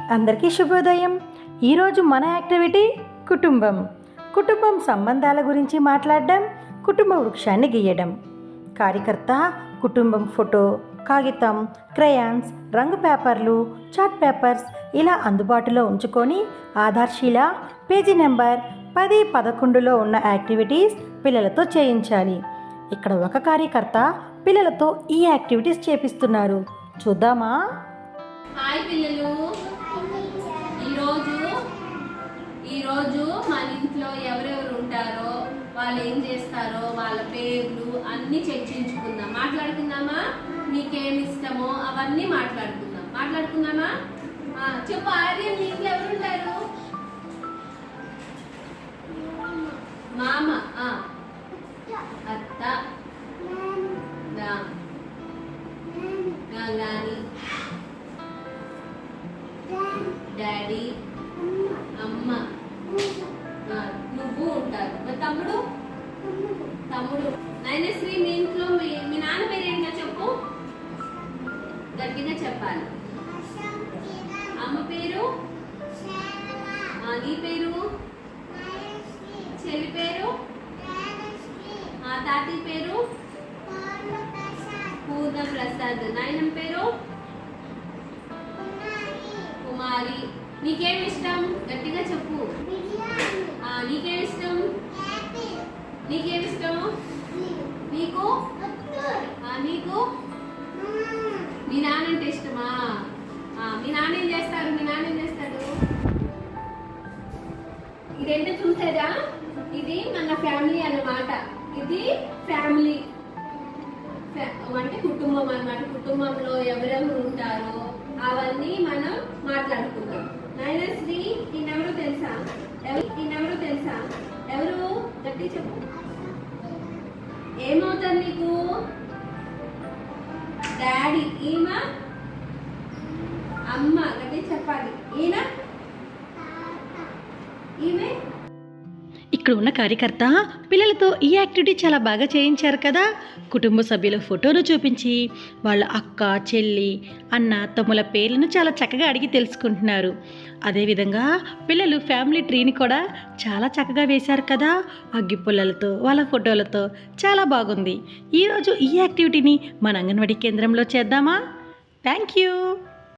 అందరికీ శుభోదయం. ఈరోజు మన యాక్టివిటీ కుటుంబం. కుటుంబం సంబంధాల గురించి మాట్లాడడం కుటుంబ వృక్షాన్ని గీయడం. కార్యకర్త కుటుంబం ఫోటో కాగితం క్రయాన్స్ రంగు పేపర్లు చాట్ పేపర్స్ ఇలా అందుబాటులో ఉంచుకొని ఆధార్శీల పేజీ నెంబర్ పది పదకొండులో ఉన్న యాక్టివిటీస్ పిల్లలతో చేయించాలి. ఇక్కడ ఒక కార్యకర్త పిల్లలతో ఈ యాక్టివిటీస్ చేపిస్తున్నారు. చూద్దామా? హాయ్ పిల్లలు ఈరోజు ఈరోజు మన ఇంట్లో ఎవరెవరు ఉంటారో వాళ్ళు ఏం చేస్తారో వాళ్ళ పేర్లు అన్ని చర్చించుకుందాం మాట్లాడుకుందామా? మీకేం ఇష్టమో అవన్నీ మాట్లాడుకుందాం. మాట్లాడుకుందామా? చెప్పు ఆర్యన్ మీ ఎవరుంటారు? ఎవరు ఉంటారు మామ అత్త దా, డాడీ. అమ్మ. నువ్వు ఉంటారు మరి తమ్ముడు తమ్ముడు నైనశ్రీ మీ ఇంట్లో మీ మీ నాన్న పేరు ఏంటో చెప్పు. గట్టిగా చెప్పాలి. అమ్మ పేరు? నీ పేరు? చెల్లి పేరు? ఆ తాతయ్య పేరు? పూర్ణ ప్రసాద్. నాయనం పేరు? కుమారి. నీకేమి ఇష్టం? గట్టి చెప్పు ఆ, నీకేం ఇష్టం నీకేం ఇష్టం నీకు? నీకు? మీ నాన్న అంటే ఇష్టమా మీ నాన్న ఏం చేస్తారు? మీ నాన్న ఏం చేస్తాడు? ఇదేంటో చూసేదా? ఇది మన ఫ్యామిలీ అన్నమాట. ఇది ఫ్యామిలీ. ఫ్యా- అంటే కుటుంబం అన్నమాట. కుటుంబంలో ఎవరెవరు ఉంటారో అవన్నీ మనం మాట్లాడుకుందాం. నైనశ్రీ ఈయనెవరు తెలుసా? ఎవరు ఈయనెవరు తెలుసా? ఎవరు? గట్టి చెప్పు. ఏమవుతారు నీకు? డాడీ ఈమె అమ్మ గట్టి చెప్పాలి. ఈయన? ఈమె? ఇక్కడ ఉన్న కార్యకర్త పిల్లలతో ఈ యాక్టివిటీ చాలా బాగా చేయించారు కదా. కుటుంబ సభ్యుల ఫోటోను చూపించి వాళ్ళ అక్క చెల్లి అన్న తమ్ముల పేర్లను చాలా చక్కగా అడిగి తెలుసుకుంటున్నారు. అదేవిధంగా పిల్లలు ఫ్యామిలీ ట్రీని కూడా చాలా చక్కగా వేశారు కదా. అగ్గి పుల్లలతో వాళ్ళ ఫోటోలతో చాలా బాగుంది. ఈరోజు ఈ యాక్టివిటీని మన అంగన్వాడీ కేంద్రంలో చేద్దామా? Thank you.